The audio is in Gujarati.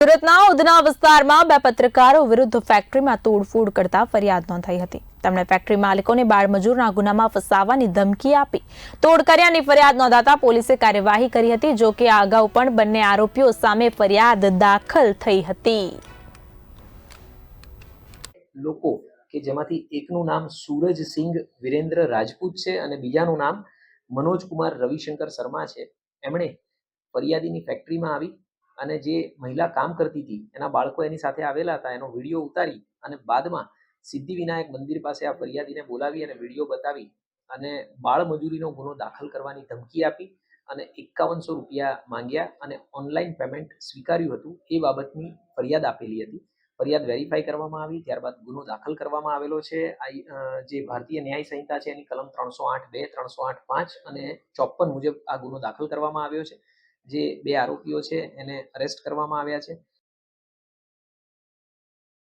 સુરતના ઉધના વિસ્તારમાં બે પત્રકારો વિરુદ્ધ ફેક્ટરીમાં તોડફોડ કરતા ફરિયાદ નોંધાઈ હતી. તેમણે ફેક્ટરી માલિકોને બાળમજૂરના ગુનામાં ફસાવવાની ધમકી આપી. તોડ કર્યાની ફરિયાદ નોંધાતા પોલીસે કાર્યવાહી કરી હતી, જો કે અગાઉ પણ બંને આરોપીઓ સામે ફરિયાદ દાખલ થઈ હતી. લોકો કે જેમાંથી એકનું નામ સૂરજસિંહ વિરેન્દ્ર રાજપૂત છે અને બીજાનું નામ મનોજ કુમાર રવિશંકર શર્મા છે. એમણે ફરિયાદીની ફેક્ટરીમાં આવી અને જે મહિલા કામ કરતી હતી, એના બાળકો એની સાથે આવેલા હતા, એનો વીડિયો ઉતારી અને બાદમાં સિદ્ધિવિનાયક મંદિર પાસે આ ફરિયાદીને બોલાવી અને વીડિયો બતાવી અને બાળ મજૂરીનો ગુનો દાખલ કરવાની ધમકી આપી અને એકાવનસો રૂપિયા માંગ્યા અને ઓનલાઈન પેમેન્ટ સ્વીકાર્યું હતું, એ બાબતની ફરિયાદ આપેલી હતી. ફરિયાદ વેરીફાઈ કરવામાં આવી, ત્યારબાદ ગુનો દાખલ કરવામાં આવેલો છે. જે ભારતીય ન્યાય સંહિતા છે, એની કલમ ત્રણસો આઠ બે, ત્રણસો આઠ પાંચ અને ચોપન મુજબ આ ગુનો દાખલ કરવામાં આવ્યો છે. જે બે આરોપીઓ છે એને અરેસ્ટ કરવામાં આવ્યા છે.